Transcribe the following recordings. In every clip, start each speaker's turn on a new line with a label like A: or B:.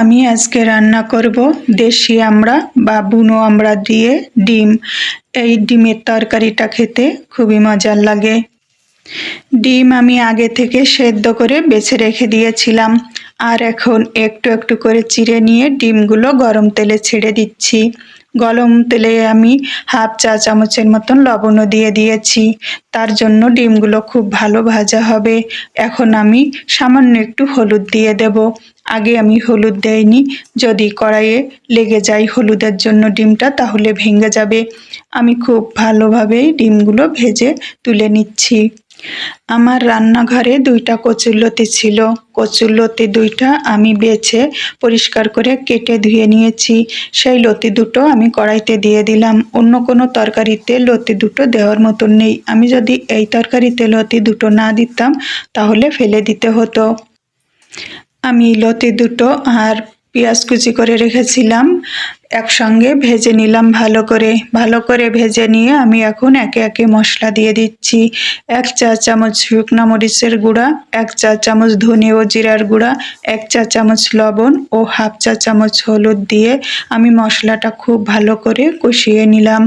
A: আমি আজকে রান্না করব দেশি আমড়া বা বুনো আমড়া দিয়ে ডিম। এই ডিমের তরকারিটা খেতে খুবই মজার লাগে। ডিম আমি আগে থেকে সেদ্ধ করে বেছে রেখে দিয়েছিলাম। আর এখন একটু একটু করে চিড়ে নিয়ে ডিমগুলো গরম তেলে ছেড়ে দিচ্ছি। গরম তেলে আমি হাফ চা চামচের মতন লবণও দিয়ে দিয়েছি। তার জন্য ডিমগুলো খুব ভালো ভাজা হবে। এখন আমি সামান্য একটু হলুদ দিয়ে দেব। আগে আমি হলুদ দেইনি যদি কড়াইয়ে লেগে যায় হলুদের জন্য ডিমটা, তাহলে ভেঙে যাবে। আমি খুব ভালোভাবেই ডিমগুলো ভেজে তুলে নিচ্ছি। আমার রান্নাঘরে দুইটা কচুরলতি ছিল। কচুরলতি দুইটা আমি বেছে পরিষ্কার করে কেটে ধুয়ে নিয়েছি। সেই লতি দুটো আমি কড়াইতে দিয়ে দিলাম। অন্য কোনো তরকারিতে লতি দুটো দেওয়ার মতন নেই। আমি যদি এই তরকারিতে লতি দুটো না দিতাম, তাহলে ফেলে দিতে হতো। আমি লতি দুটো আর পেঁয়াজ কুচি করে রেখেছিলাম। একসঙ্গে ভেজে নিলাম ভালো করে। ভালো করে ভেজে নিয়ে আমি এখন একে একে মশলা দিয়ে দিচ্ছি। এক চা চামচ শুকনো মরিচের গুঁড়া, এক চা চামচ ধনে ও জিরার গুঁড়া, এক চা চামচ লবণ ও হাফ চা চামচ হলুদ দিয়ে আমি মশলাটা খুব ভালো করে কষিয়ে নিলাম।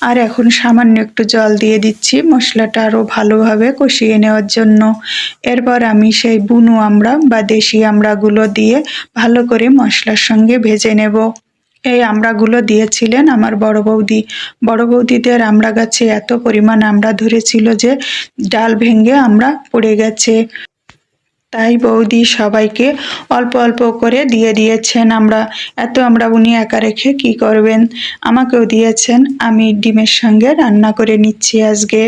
A: আর এখন সামান্য একটু জল দিয়ে দিচ্ছি মশলাটা আরও ভালোভাবে কষিয়ে নেওয়ার জন্য। এরপর আমি সেই বুনো আমড়া বা দেশি আমড়াগুলো দিয়ে ভালো করে মশলার সঙ্গে ভেজে নেব। এই আমড়াগুলো দিয়েছিলেন আমার বড় বৌদি। বড় বৌদিদের আমড়া গাছে এত পরিমাণ আমড়া ধরেছিল যে ডাল ভেঙে আমরা পড়ে গেছে। তাই বৌদি সবাইকে অল্প অল্প করে দিয়ে দিয়েছেন আমরা এত আমরা উনি একা রেখে কি করবেন? আমাকেও দিয়েছেন, আমি ডিমের সঙ্গে রান্না করে নিচ্ছি আজকে।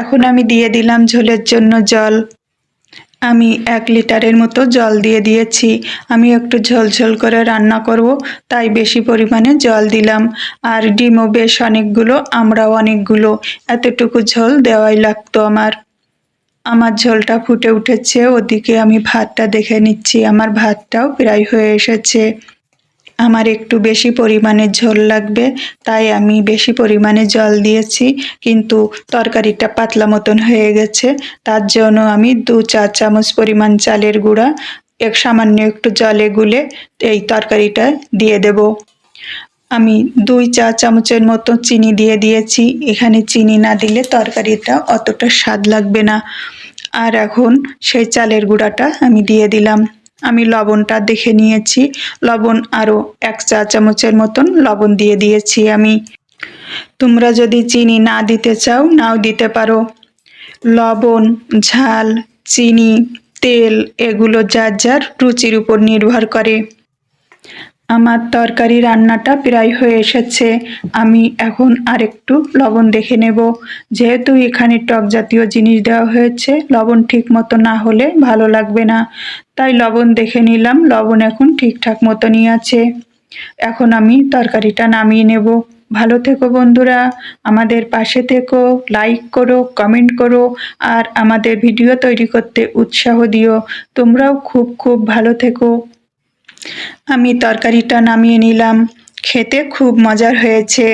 A: এখন আমি দিয়ে দিলাম ঝোলের জন্য জল। আমি এক লিটারের মতো জল দিয়ে দিয়েছি। আমি একটু ঝোলঝোল করে রান্না করব, তাই বেশি পরিমাণে জল দিলাম। আর ডিমও বেশ অনেকগুলো, আমরাও অনেকগুলো। এতটুকু ঝোল দেওয়াই লাগতো আমার। আমার ঝোলটা ফুটে উঠেছে, ওদিকে আমি ভাতটা দেখে নিচ্ছি। আমার ভাতটাও প্রায় হয়ে এসেছে। আমার একটু বেশি পরিমাণে ঝোল লাগবে, তাই আমি বেশি পরিমাণে জল দিয়েছি, কিন্তু তরকারিটা পাতলা মতন হয়ে গেছে, তার জন্য আমি দু চা চামচ পরিমাণ চালের গুঁড়া, এক সামান্য একটু জলে গুলে এই তরকারিটা দিয়ে দেব। আমি দুই চা চামচের মতো চিনি দিয়ে দিয়েছি, এখানে চিনি না দিলে তরকারিটা অতটা স্বাদ লাগবে না। আর এখন সেই চালের গুঁড়াটা আমি দিয়ে দিলাম। আমি লবণটা দেখে নিয়েছি। লবণ আরও এক চা চামচের মতন লবণ দিয়ে দিয়েছি আমি। তোমরা যদি চিনি না দিতে চাও, নাও দিতে পারো। লবণ, ঝাল, চিনি, তেল, এগুলো যার যার রুচির উপর নির্ভর করে। আমার তরকারি রান্নাটা প্রায় হয়ে এসেছে। আমি এখন আরেকটু লবণ দেখে নেব। যেহেতু এখানে টক জাতীয় জিনিস দেওয়া হয়েছে, লবণ ঠিক মতো না হলে ভালো লাগবে না। তাই লবণ দেখে নিলাম, লবণ এখন ঠিকঠাক মতনই আছে। এখন আমি তরকারিটা নামিয়ে নেব। ভালো থেকো বন্ধুরা, আমাদের পাশে থেকো, লাইক করো, কমেন্ট করো, আর আমাদের ভিডিও তৈরি করতে উৎসাহ দিও। তোমরাও খুব খুব ভালো থেকো। আমি তরকারিটা নামিয়ে নিলাম। খেতে খুব মজার হয়েছে।